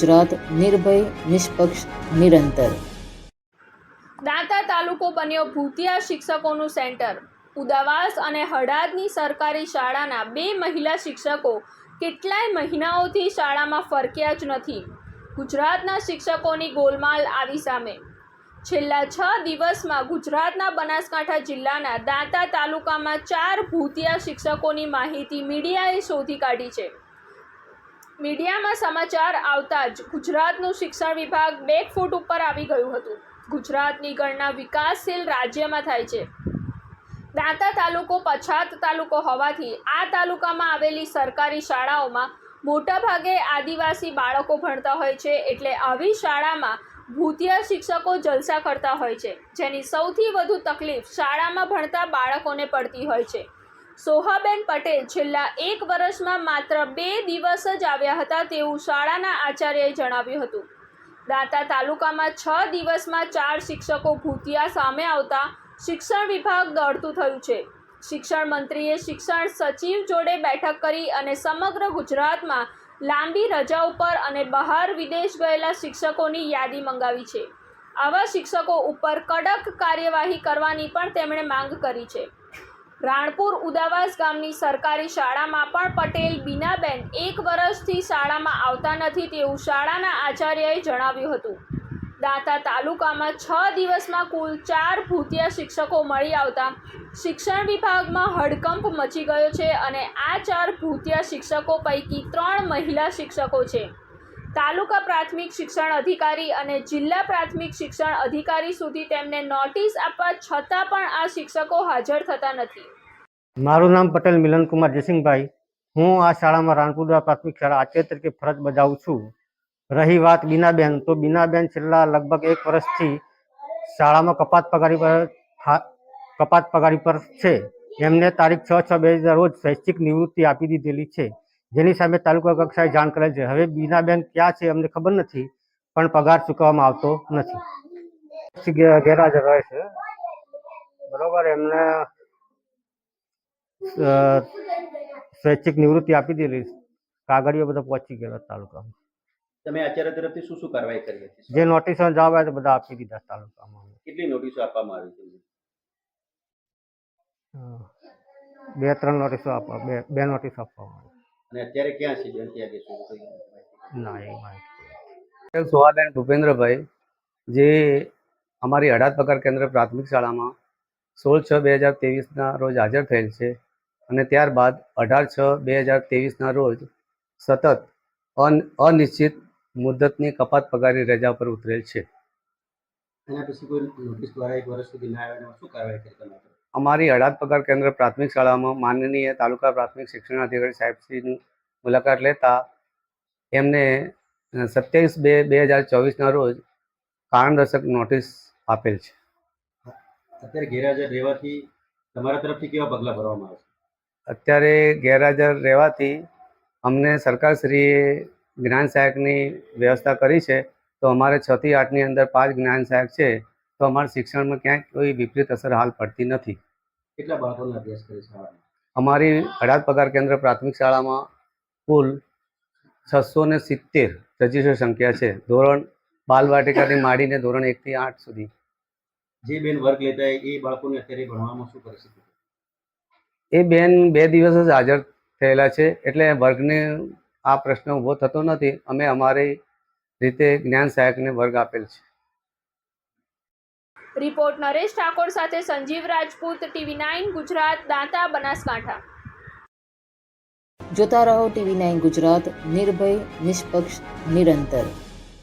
ગુજરાત નિર્ભય, નિષ્પક્ષ, નિરંતર. દાંતા તાલુકો બન્યો ભૂતિયા શિક્ષકોનું સેન્ટર. ઉદાવાસ અને હડાદની સરકારી શાળાના બે મહિલા શિક્ષકો કેટલાય મહિનાઓથી શાળામાં ફરક્યા જ નથી. ગુજરાતના શિક્ષકોની ગોલમાલ આવી સામે. છેલ્લા છ દિવસમાં ગુજરાતના બનાસકાંઠા જિલ્લાના દાંતા તાલુકામાં ચાર ભૂતિયા શિક્ષકોની માહિતી મીડિયાએ શોધી કાઢી છે. મીડિયામાં સમાચાર આવતા જ ગુજરાતનું શિક્ષણ વિભાગ બેક ફૂટ ઉપર આવી ગયું હતું. ગુજરાતની ગણના વિકાસશીલ રાજ્યમાં થાય છે. દાંતા તાલુકો, પછાત તાલુકો હોવાથી આ તાલુકામાં આવેલી સરકારી શાળાઓમાં મોટાભાગે આદિવાસી બાળકો ભણતા હોય છે એટલે આવી શાળામાં ભૂતિયા શિક્ષકો જલસા કરતા હોય છે, જેની સૌથી વધુ તકલીફ શાળામાં ભણતા બાળકોને પડતી હોય છે. સોહાબેન પટેલ છેલ્લા એક વર્ષમાં માત્ર બે દિવસ જ આવ્યા હતા તેવું શાળાના આચાર્યએ જણાવ્યું હતું. દાંતા તાલુકામાં છ દિવસમાં ચાર શિક્ષકો ભૂતિયા સામે આવતા શિક્ષણ વિભાગ દોડતું થયું છે. શિક્ષણ મંત્રીએ શિક્ષણ સચિવ જોડે બેઠક કરી અને સમગ્ર ગુજરાતમાં લાંબી રજા ઉપર અને બહાર વિદેશ ગયેલા શિક્ષકોની યાદી મંગાવી છે. આવા શિક્ષકો ઉપર કડક કાર્યવાહી કરવાની પણ તેમણે માંગ કરી છે. રાણપુર ઉદાવાસ ગામની સરકારી શાળામાં પણ પટેલ બીનાબેન એક વર્ષથી શાળામાં આવતા નથી તેવું શાળાના આચાર્યએ જણાવ્યું હતું. દાંતા તાલુકામાં છ દિવસમાં કુલ ચાર ભૂતિયા શિક્ષકો મળી આવતા શિક્ષણ વિભાગમાં હડકંપ મચી ગયો છે અને આ ચાર ભૂતિયા શિક્ષકો પૈકી ત્રણ મહિલા શિક્ષકો છે. તાલુકા પ્રાથમિક શિક્ષણ અધિકારી અને જિલ્લા પ્રાથમિક શિક્ષણ અધિકારી સુધી તેમને નોટિસ આપવા છતાં પણ આ શિક્ષકો હાજર થતા નથી. મારું નામ પટેલ મિલનકુમાર જયસિંહભાઈ. હું આ શાળામાં રાણપુરા પ્રાથમિક શાળા આચાર્ય તરીકે ફરજ બજાવું છું. રહી વાત બીનાબેન. તો બીનાબેન છેલ્લા લગભગ એક વર્ષથી શાળામાં કપાત પગારી પર કપાત પગારી પર છે. એમને તારીખ છ છ બે હજાર રોજ સ્વૈચ્છિક નિવૃત્તિ આપી દીધેલી છે. જેની સામે તાલુકા કક્ષાએ જાણ કરેલ છે. હવે બીનાબેન ક્યાં છે અમને ખબર નથી પણ પગાર ચૂકવવામાં આવતો નથી. ગેરહાજર રહે છે. બરોબર એમને સ્વૈચ્છિક નિવૃત્તિ આપી દીધી. કાગળીઓ બધા પહોંચી ગયેલો તાલુકામાં. તમે આચાર્ય તરફથી શું શું કાર્યવાહી કરી હતી? જે નોટિસો જવાબ આવ્યા બધા આપી દીધા તાલુકામાં. કેટલી નોટિસો આપવામાં આવી છે? બે ત્રણ નોટિસો આપવા બે બે નોટિસ આપવામાં અને અત્યારે ક્યાં છે? બેન ક્યાં ગઈ છે કોઈ માહિતી? આવી ના એ માહિતી પટેલ ભૂપેન્દ્રભાઈ જે અમારી અઢાર પગાર કેન્દ્ર પ્રાથમિક શાળામાં સોળ છ બે હજાર ત્રેવીસના રોજ હાજર થયેલ છે અને ત્યારબાદ અઢાર છ બે હજાર ત્રેવીસના રોજ સતત અન અનિશ્ચિત મુદ્દતની કપાત પગારની રજા પર ઉતરેલ છે. એના પછી કોઈ નોટિસ દ્વારા એક વર્ષ સુધી ના આવ્યા શું કાર્યવાહી કરી તમે અમારી અડાદ પગાર કેન્દ્ર પ્રાથમિક શાળામાં માનનીય તાલુકા પ્રાથમિક શિક્ષણ અધિકારી સાહેબશ્રીની મુલાકાત લેતા એમને સત્યાવીસ બે બે હજાર ચોવીસના રોજ કારણદર્શક નોટિસ આપેલ છે. અત્યારે ગેરહાજર રહેવાથી તમારા તરફથી કેવા પગલાં ભરવામાં આવશે અત્યારે ગેરહાજર રહેવાથી અમને સરકારશ્રીએ જ્ઞાન સહાયકની વ્યવસ્થા કરી છે. તો અમારે છથી આઠની અંદર પાંચ જ્ઞાન સહાયક છે. તો અમારા શિક્ષણમાં ક્યાંય કોઈ વિપરીત અસર હાલ પડતી નથી. કેટલા બાળકોનો અભ્યાસ કરે છે શાળામાં? અમારી અઢાર પગાર કેન્દ્ર પ્રાથમિક શાળામાં કુલ છસો ને સિત્તેર રજિસ્ટર સંખ્યા છે. ધોરણ બાલવાટિકાથી માંડીને ધોરણ એકથી આઠ સુધી. જે બેન વર્ગ લેતા એ બાળકોને અત્યારે ભણવામાં શું પરિસ્થિતિ? એ બેન બે દિવસ જ હાજર થયેલા છે એટલે વર્ગને આ પ્રશ્ન ઊભો થતો નથી. અમે અમારી રીતે જ્ઞાન સહાયકને વર્ગ આપેલ છે. રિપોર્ટ નરેશ ઠાકોર સાથે સંજીવ રાજપૂત, ટીવી નાઇન ગુજરાત, દાંતા, બનાસકાંઠા. જોતા રહો ટીવી નાઇન ગુજરાત, નિર્ભય, નિષ્પક્ષ, નિરંતર.